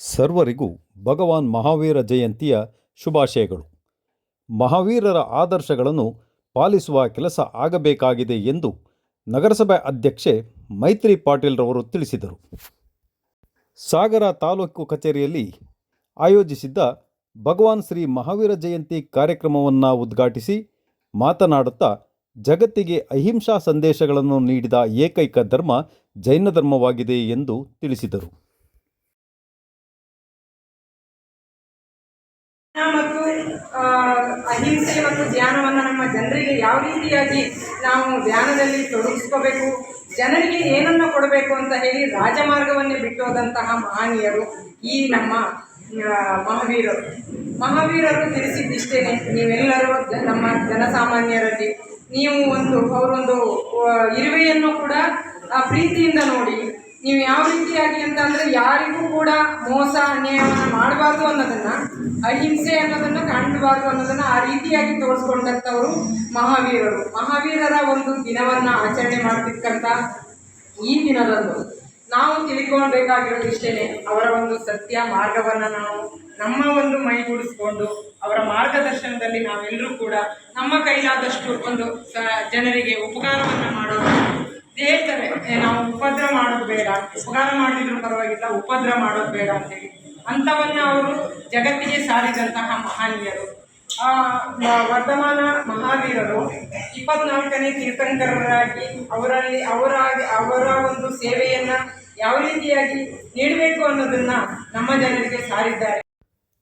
ಸರ್ವರಿಗೂ ಭಗವಾನ್ ಮಹಾವೀರ ಜಯಂತಿಯ ಶುಭಾಶಯಗಳು. ಮಹಾವೀರರ ಆದರ್ಶಗಳನ್ನು ಪಾಲಿಸುವ ಕೆಲಸ ಆಗಬೇಕಾಗಿದೆ ಎಂದು ನಗರಸಭೆ ಅಧ್ಯಕ್ಷೆ ಮೈತ್ರಿ ಪಾಟೀಲ್ರವರು ತಿಳಿಸಿದರು. ಸಾಗರ ತಾಲೂಕು ಕಚೇರಿಯಲ್ಲಿ ಆಯೋಜಿಸಿದ್ದ ಭಗವಾನ್ ಶ್ರೀ ಮಹಾವೀರ ಜಯಂತಿ ಕಾರ್ಯಕ್ರಮವನ್ನು ಉದ್ಘಾಟಿಸಿ ಮಾತನಾಡುತ್ತಾ ಜಗತ್ತಿಗೆ ಅಹಿಂಸಾ ಸಂದೇಶಗಳನ್ನು ನೀಡಿದ ಏಕೈಕ ಧರ್ಮ ಜೈನ ಧರ್ಮವಾಗಿದೆ ಎಂದು ತಿಳಿಸಿದರು. ಅಹಿಂಸೆ ಮತ್ತು ಧ್ಯಾನವನ್ನು ನಮ್ಮ ಜನರಿಗೆ ಯಾವ ರೀತಿಯಾಗಿ ನಾವು ಧ್ಯಾನದಲ್ಲಿ ತೊಡಗಿಸ್ಕೋಬೇಕು, ಜನರಿಗೆ ಏನನ್ನು ಕೊಡಬೇಕು ಅಂತ ಹೇಳಿ ರಾಜಮಾರ್ಗವನ್ನೇ ಬಿಟ್ಟೋದಂತಹ ಮಹನೀಯರು ಈ ನಮ್ಮ ಮಹಾವೀರರು. ಮಹಾವೀರರು ತಿಳಿಸಿದ್ದಿಷ್ಟೇನೆ, ನೀವೆಲ್ಲರೂ ನಮ್ಮ ಜನಸಾಮಾನ್ಯರಲ್ಲಿ ನೀವು ಒಂದು, ಅವರೊಂದು ಇರುವೆಯನ್ನು ಕೂಡ ಪ್ರೀತಿಯಿಂದ ನೋಡಿ ನೀವು ಯಾವ ರೀತಿಯಾಗಿ ಅಂತ ಅಂದ್ರೆ ಯಾರಿಗೂ ಕೂಡ ಮೋಸ, ಅನ್ಯಾಯವನ್ನು ಮಾಡಬಾರ್ದು ಅನ್ನೋದನ್ನ, ಅಹಿಂಸೆ ಅನ್ನೋದನ್ನ ಕಾಣಬಾರ್ದು ಅನ್ನೋದನ್ನ ಆ ರೀತಿಯಾಗಿ ತೋರಿಸ್ಕೊಂಡಂಥವರು ಮಹಾವೀರರು. ಮಹಾವೀರರ ಒಂದು ದಿನವನ್ನ ಆಚರಣೆ ಮಾಡ್ತಿಕ್ಕಂಥ ಈ ದಿನದಂದು ನಾವು ತಿಳ್ಕೊಳ್ಬೇಕಾಗಿರೋದು ಇಷ್ಟೇನೆ, ಅವರ ಒಂದು ಸತ್ಯ ಮಾರ್ಗವನ್ನ ನಾವು ನಮ್ಮ ಒಂದು ಮೈಗೂಡಿಸ್ಕೊಂಡು ಅವರ ಮಾರ್ಗದರ್ಶನದಲ್ಲಿ ನಾವೆಲ್ಲರೂ ಕೂಡ ನಮ್ಮ ಕೈಲಾದಷ್ಟು ಒಂದು ಜನರಿಗೆ ಉಪಕಾರವನ್ನ ಮಾಡೋದು ಹೇಳ್ತಾರೆ ನಾವು ಉಪದ್ರ ಮಾಡೋದು ಬೇಡ, ಉಪಕಾರ ಮಾಡಿದ್ರು ಪರವಾಗಿಲ್ಲ, ಉಪದ್ರ ಮಾಡೋದು ಬೇಡ ಅಂತೇಳಿ. ಅಂಥವನ್ನ ಅವರು ಜಗತ್ತಿಗೆ ಸಾರಿದಂತಹ ಮಹನೀಯರು. ಆ ವರ್ತಮಾನ ಮಹಾವೀರರು ಇಪ್ಪತ್ನಾಲ್ಕನೇ ತೀರ್ಥಂಕರರಾಗಿ ಅವರಲ್ಲಿ ಅವರ ಅವರ ಒಂದು ಸೇವೆಯನ್ನ ಯಾವ ರೀತಿಯಾಗಿ ನೀಡಬೇಕು ಅನ್ನೋದನ್ನ ನಮ್ಮ ಜನರಿಗೆ ಸಾರಿದ್ದಾರೆ.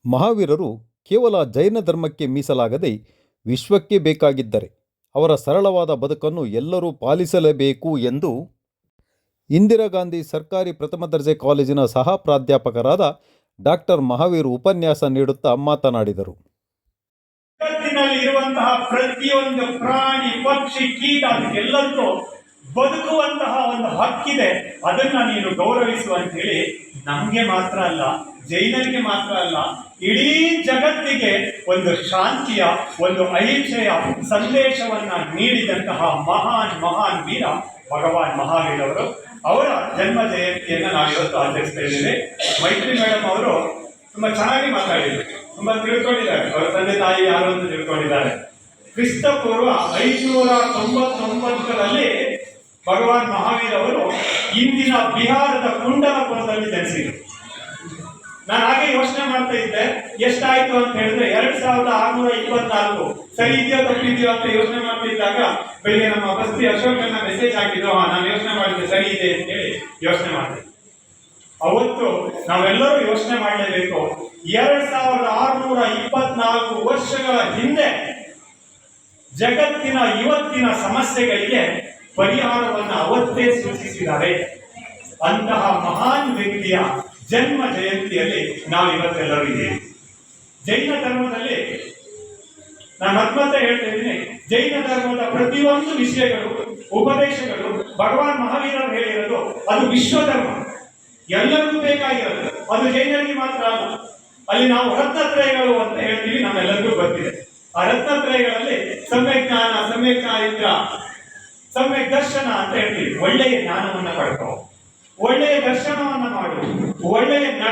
ಮಹಾವೀರರು ಕೇವಲ ಜೈನ ಧರ್ಮಕ್ಕೆ ಮೀಸಲಾಗದೆ ವಿಶ್ವಕ್ಕೆ ಬೇಕಾಗಿದ್ದರೆ ಅವರ ಸರಳವಾದ ಬದುಕನ್ನು ಎಲ್ಲರೂ ಪಾಲಿಸಲೇಬೇಕು ಎಂದು ಇಂದಿರಾ ಗಾಂಧಿ ಸರ್ಕಾರಿ ಪ್ರಥಮ ದರ್ಜೆ ಕಾಲೇಜಿನ ಸಹ ಪ್ರಾಧ್ಯಾಪಕರಾದ ಡಾಕ್ಟರ್ ಮಹಾವೀರ್ ಉಪನ್ಯಾಸ ನೀಡುತ್ತಾ ಮಾತನಾಡಿದರು. ಇರುವಂತಹ ಪ್ರತಿಯೊಂದು ಪ್ರಾಣಿ, ಪಕ್ಷಿ, ಕೀಟ ಅದಕ್ಕೆಲ್ಲಕ್ಕೂ ಬದುಕುವಂತಹ ಒಂದು ಹಕ್ಕಿದೆ. ಅದನ್ನ ನೀನು ಗೌರವಿಸು ಅಂತ ಹೇಳಿ ನಮಗೆ ಮಾತ್ರ ಅಲ್ಲ ಜೈನರಿಗೆ ಮಾತ್ರ ಅಲ್ಲ, ಇಡೀ ಜಗತ್ತಿಗೆ ಒಂದು ಶಾಂತಿಯ, ಒಂದು ಅಹಿಂಸೆಯ ಸಂದೇಶವನ್ನ ನೀಡಿದಂತಹ ಮಹಾನ್ ಮಹಾನ್ ವೀರ ಭಗವಾನ್ ಮಹಾವೀರ್ ಅವರು. ಅವರ ಜನ್ಮ ಜಯಂತಿಯನ್ನು ನಾವು ಇವತ್ತು ಆಚರಿಸ್ತಾ ಇದ್ದೇವೆ ಮೈತ್ರಿ ಮೇಡಮ್ ಅವರು ತುಂಬಾ ಚೆನ್ನಾಗಿ ಮಾತಾಡಿದರು. ತುಂಬಾ ತಿಳ್ಕೊಂಡಿದ್ದಾರೆ. ಅವರ ತಂದೆ ತಾಯಿ ಯಾರು ಅಂತ ತಿಳ್ಕೊಂಡಿದ್ದಾರೆ. ಕ್ರಿಸ್ತ ಪೂರ್ವ ಐನೂರ ತೊಂಬತ್ತೊಂಬತ್ತರಲ್ಲಿ ಭಗವಾನ್ ಮಹಾವೀರ್ ಅವರು ಇಂದಿನ ಬಿಹಾರದ ಕುಂಡಲಪುರದಲ್ಲಿ ಜನಿಸಿದರು. ನಾನು ಹಾಗೆ ಯೋಚನೆ ಮಾಡ್ತಾ ಇದ್ದೆ ಎಷ್ಟಾಯ್ತು ಅಂತ ಹೇಳಿದ್ರೆ ಎರಡ್ ಸಾವಿರದ ಆರ್ನೂರ ಇಪ್ಪತ್ನಾಲ್ಕು. ಸರಿ ಇದೆಯೋ ತಪ್ಪಿದೆಯೋ ಅಂತ ಯೋಚನೆ ಮಾಡ್ತಾ ಇದ್ದಾಗ ಬೆಳಿಗ್ಗೆ ನಮ್ಮ ಬಸ್ತಿ ಅಶೋಕನ ಮೆಸೇಜ್ ಹಾಕಿದ್ರು "ಹಾ, ನಾನು ಯೋಚನೆ ಮಾಡಿದ್ದೆ ಸರಿ ಇದೆ ಅಂತ ಹೇಳಿ ಯೋಚನೆ ಮಾಡಿದೆ. ಅವತ್ತು ನಾವೆಲ್ಲರೂ ಯೋಚನೆ ಮಾಡಲೇಬೇಕು. ಎರಡ್ ಸಾವಿರದ ಆರ್ನೂರ ಇಪ್ಪತ್ನಾಲ್ಕು ವರ್ಷಗಳ ಹಿಂದೆ ಜಗತ್ತಿನ ಇವತ್ತಿನ ಸಮಸ್ಯೆಗಳಿಗೆ ಪರಿಹಾರವನ್ನು ಅವತ್ತೇ ಸೂಚಿಸಿದ್ದಾರೆ. ಅಂತಹ ಮಹಾನ್ ವ್ಯಕ್ತಿಯ ಜನ್ಮ ಜಯಂತಿಯಲ್ಲಿ ನಾವು ಇವತ್ತೆಲ್ಲರೂ ಇದ್ದೇವೆ. ಜೈನ ಧರ್ಮದಲ್ಲಿ ನಾನು ಮತ್ತೆ ಹೇಳ್ತಾ ಇದ್ದೀನಿ. ಜೈನ ಧರ್ಮದ ಪ್ರತಿಯೊಂದು ವಿಷಯಗಳು, ಉಪದೇಶಗಳು, ಭಗವಾನ್ ಮಹಾವೀರರು ಹೇಳಿರೋದು ಅದು ವಿಶ್ವ ಧರ್ಮ. ಎಲ್ಲರಿಗೂ ಬೇಕಾಗಿರೋದು. ಅದು ಜೈನರಿಗೆ ಮಾತ್ರ ಅಲ್ಲ. ಅಲ್ಲಿ ನಾವು ರತ್ನತ್ರಯಗಳು ಅಂತ ಹೇಳ್ತೀವಿ, ನಮ್ಮೆಲ್ಲರಿಗೂ ಗೊತ್ತಿದೆ. ಆ ರತ್ನತ್ರಯಗಳಲ್ಲಿ ಸಮ್ಯಕ್ ಜ್ಞಾನ, ಸಮ್ಯಕ್ ಚಾರಿತ್ರ, ಸಮ್ಯಕ್ ದರ್ಶನ ಅಂತ ಹೇಳ್ತೀವಿ. ಒಳ್ಳೆಯ ಜ್ಞಾನವನ್ನು ಪಡ್ಕೋ. ಒಳ್ಳೆಯ ದರ್ಶನವನ್ನು ಮಾಡು.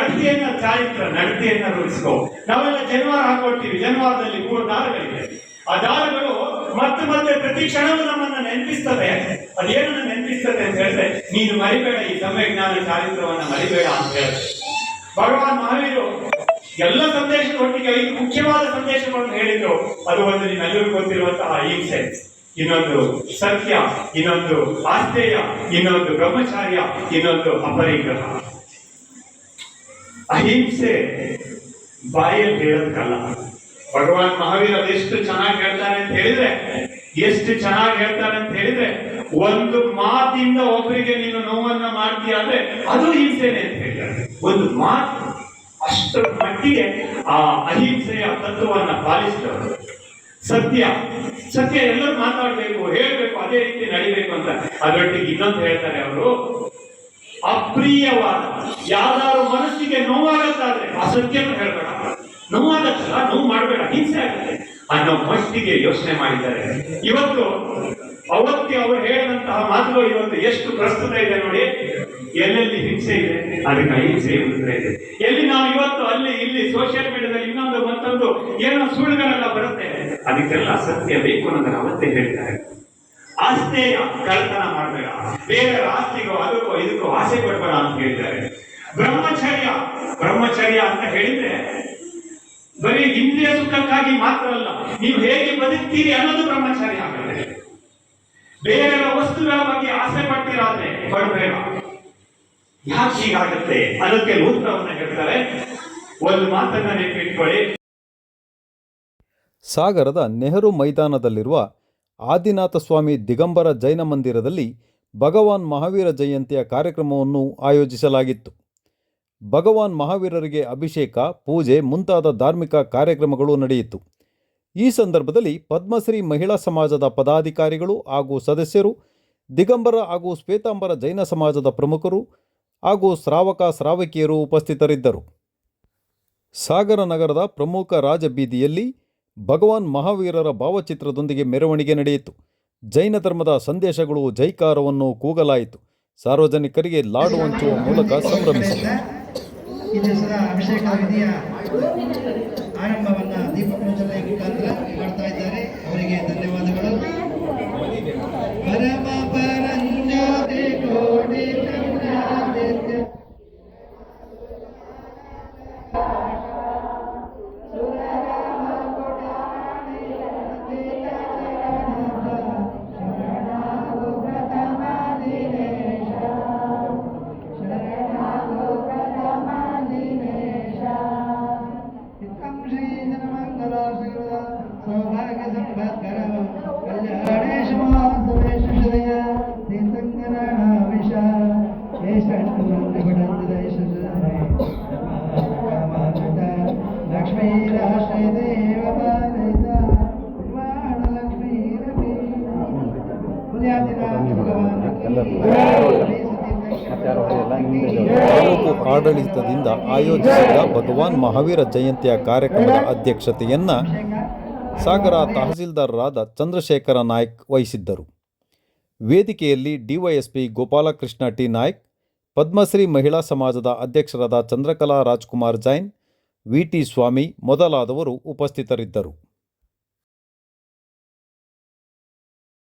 ನಡತೆಯನ್ನ ಚಾರಿತ್ರ, ನಡತೆಯನ್ನ ರೂಢಿಸ್ಕೋ ನಾವೆಲ್ಲ ಜನ್ವಾರ ಹಾಕೊಳ್ತೀವಿ, ಜನ್ವಾರದಲ್ಲಿ ಮೂರು ದಾರಗಳಿವೆ. ಆ ದಾರಗಳು ಮತ್ತೆ ಮತ್ತೆ ಪ್ರತಿ ಕ್ಷಣವೂ ನಮ್ಮನ್ನ ನೆನಪಿಸ್ತದೆ. ಅದೇನನ್ನ ನೆನಪಿಸ್ತದೆ ಅಂತ ಹೇಳಿದ್ರೆ, ನೀನು ಮರಿಬೇಡ, ಈ ಜ್ಞಾನ ಚಾರಿತ್ರವನ್ನ ಮರಿಬೇಡ ಅಂತ ಹೇಳಿದ್ರೆ ಭಗವಾನ್ ಮಹಾವೀರು ಎಲ್ಲ ಸಂದೇಶದ ಒಟ್ಟಿಗೆ ಐದು ಮುಖ್ಯವಾದ ಸಂದೇಶಗಳನ್ನು ಹೇಳಿದ್ರು. ಅದು ಒಂದು ನಿಮ್ಮೆಲ್ಲರಿಗೂ ಗೊತ್ತಿರುವಂತಹ ಹಿಂಸೆ ಇನ್ನೊಂದು ಸತ್ಯ, ಇನ್ನೊಂದು ಆಸ್ತೇಯ ಇನ್ನೊಂದು ಬ್ರಹ್ಮಚಾರ್ಯ, ಇನ್ನೊಂದು ಅಪರಿಗ್ರಹ. ಅಹಿಂಸೆ ಬಾಯಲ್ಲಿ ಹೇಳೋದಕ್ಕಲ್ಲ. ಭಗವಾನ್ ಮಹಾವೀರ ಅದೆಷ್ಟು ಚೆನ್ನಾಗಿ ಹೇಳ್ತಾರೆ ಅಂತ ಹೇಳಿದ್ರೆ, ಎಷ್ಟು ಚೆನ್ನಾಗಿ ಹೇಳ್ತಾರೆ ಅಂತ ಹೇಳಿದ್ರೆ, ಒಂದು ಮಾತಿಂದ ಒಬ್ಬರಿಗೆ ನೀನು ನೋವನ್ನ ಮಾಡ್ತೀಯ ಅಂದ್ರೆ ಅದು ಹಿಂಸೆನೆ ಅಂತ ಹೇಳ್ತಾರೆ. ಒಂದು ಮಾತು ಅಷ್ಟರ ಮಟ್ಟಿಗೆ ಆ ಅಹಿಂಸೆಯ ತತ್ವವನ್ನ ಪಾಲಿಸಿದವರು. ಸತ್ಯ ಸತ್ಯ ಎಲ್ಲರೂ ಮಾತಾಡ್ಬೇಕು, ಹೇಳ್ಬೇಕು, ಅದೇ ರೀತಿ ನಡಿಬೇಕು ಅಂತ ಅದರೊಟ್ಟಿಗೆ ಇನ್ನೊಂದು ಹೇಳ್ತಾರೆ ಅವರು. ಅಪ್ರಿಯವಾದ ಯಾವ್ದಾದ್ರು ಮನಸ್ಸಿಗೆ ನೋವಾಗತ್ತಾದ್ರೆ ಆ ಸತ್ಯವನ್ನು ಹೇಳ್ಬೇಡ. ನೋವಾಗತ್ತಲ್ಲ, ನೋವು ಮಾಡಬೇಡ, ಹಿಂಸೆ ಆಗುತ್ತೆ ಅನ್ನೋ ಮಟ್ಟಿಗೆ ಯೋಚನೆ ಮಾಡಿದ್ದಾರೆ. ಇವತ್ತು ಅವತ್ತಿ ಅವರು ಹೇಳಿದಂತಹ ಮಾತುಗಳು ಇವತ್ತು ಎಷ್ಟು ಪ್ರಸ್ತುತ ಇದೆ ನೋಡಿ. ಎಲ್ಲೆಲ್ಲಿ ಹಿಂಸೆ ಇದೆ, ಅದಕ್ಕೆ ಅಹಿಂಸೆ ಇದೆ. ಎಲ್ಲಿ ನಾವು ಇವತ್ತು ಅಲ್ಲಿ, ಇಲ್ಲಿ ಸೋಷಿಯಲ್ ಮೀಡಿಯಾದಲ್ಲಿ ಇನ್ನೊಂದು ಮತ್ತೊಂದು ಏನೋ ಸುಳ್ಳುಗಳೆಲ್ಲ ಬರುತ್ತೆ. ಅದಕ್ಕೆಲ್ಲ ಸತ್ಯ ಬೇಕು ಅನ್ನೋದನ್ನ ಅವತ್ತೇ ಹೇಳ್ತಾರೆ. ಆಸ್ತಿಯ ಕಳ್ತನ ಮಾಡಬೇಡ. ಬೇರೆ ಆಸ್ತಿಗೋ, ಅದಕ್ಕೋ, ಇದಕ್ಕೋ ಆಸೆ ಪಡ್ಬೇಡ ಅಂತ ಹೇಳಿದ್ದಾರೆ. ಬ್ರಹ್ಮಚರ್ಯ ಬ್ರಹ್ಮಚರ್ಯ ಅಂತ ಹೇಳಿದ್ರೆ ಬರೀ ಇಂದ್ರಿಯ ಸುಖಕ್ಕಾಗಿ ಮಾತ್ರ ಅಲ್ಲ, ನೀವು ಹೇಗೆ ಬದುಕ್ತೀರಿ ಅನ್ನೋದು ಬ್ರಹ್ಮಚರ್ಯ ಆಗುತ್ತೆ. ಬೇರೆ ವಸ್ತುಗಳ ಬಗ್ಗೆ ಆಸೆ ಪಡ್ತೀರಾದ್ರೆ ಪಡಬೇಡ. ಯಾಕೆ ಹೀಗಾಗುತ್ತೆ? ಅದಕ್ಕೆ ಉತ್ತರವನ್ನ ಹೇಳ್ತಾರೆ. ಒಂದು ಮಾತನ್ನ ನೆನಪಿಟ್ಕೊಳ್ಳಿ. ಸಾಗರದ ನೆಹರು ಮೈದಾನದಲ್ಲಿರುವ ಆದಿನಾಥ ಸ್ವಾಮಿ ದಿಗಂಬರ ಜೈನ ಮಂದಿರದಲ್ಲಿ ಭಗವಾನ್ ಮಹಾವೀರ ಜಯಂತಿಯ ಕಾರ್ಯಕ್ರಮವನ್ನು ಆಯೋಜಿಸಲಾಗಿತ್ತು. ಭಗವಾನ್ ಮಹಾವೀರರಿಗೆ ಅಭಿಷೇಕ, ಪೂಜೆ ಮುಂತಾದ ಧಾರ್ಮಿಕ ಕಾರ್ಯಕ್ರಮಗಳು ನಡೆಯಿತು. ಈ ಸಂದರ್ಭದಲ್ಲಿ ಪದ್ಮಶ್ರೀ ಮಹಿಳಾ ಸಮಾಜದ ಪದಾಧಿಕಾರಿಗಳು ಹಾಗೂ ಸದಸ್ಯರು, ದಿಗಂಬರ ಹಾಗೂ ಶ್ವೇತಾಂಬರ ಜೈನ ಸಮಾಜದ ಪ್ರಮುಖರು ಹಾಗೂ ಶ್ರಾವಕ ಶ್ರಾವಕಿಯರು ಉಪಸ್ಥಿತರಿದ್ದರು. ಸಾಗರ ನಗರದ ಪ್ರಮುಖ ರಾಜಬೀದಿಯಲ್ಲಿ ಭಗವಾನ್ ಮಹಾವೀರರ ಭಾವಚಿತ್ರದೊಂದಿಗೆ ಮೆರವಣಿಗೆ ನಡೆಯಿತು. ಜೈನ ಧರ್ಮದ ಸಂದೇಶಗಳು ಜೈಕಾರವನ್ನು ಕೂಗಲಾಯಿತು. ಸಾರ್ವಜನಿಕರಿಗೆ ಲಾಡು ಹಂಚುವ ಮೂಲಕ ಇದು ಸಹ ಆಡಳಿತದಿಂದ ಆಯೋಜಿಸಿದ್ದ ಭಗವಾನ್ ಮಹಾವೀರ ಜಯಂತಿಯ ಕಾರ್ಯಕ್ರಮದ ಅಧ್ಯಕ್ಷತೆಯನ್ನ ಸಾಗರ ತಹಸೀಲ್ದಾರರಾದ ಚಂದ್ರಶೇಖರ ನಾಯ್ಕ್ ವಹಿಸಿದ್ದರು. ವೇದಿಕೆಯಲ್ಲಿ ಡಿವೈಎಸ್ಪಿ ಗೋಪಾಲಕೃಷ್ಣ ಟಿ ನಾಯ್ಕ್, ಪದ್ಮಶ್ರೀ ಮಹಿಳಾ ಸಮಾಜದ ಅಧ್ಯಕ್ಷರಾದ ಚಂದ್ರಕಲಾ ರಾಜ್ಕುಮಾರ್ ಜೈನ್ ವಿಟಿ ಸ್ವಾಮಿ ಮೊದಲಾದವರು ಉಪಸ್ಥಿತರಿದ್ದರು.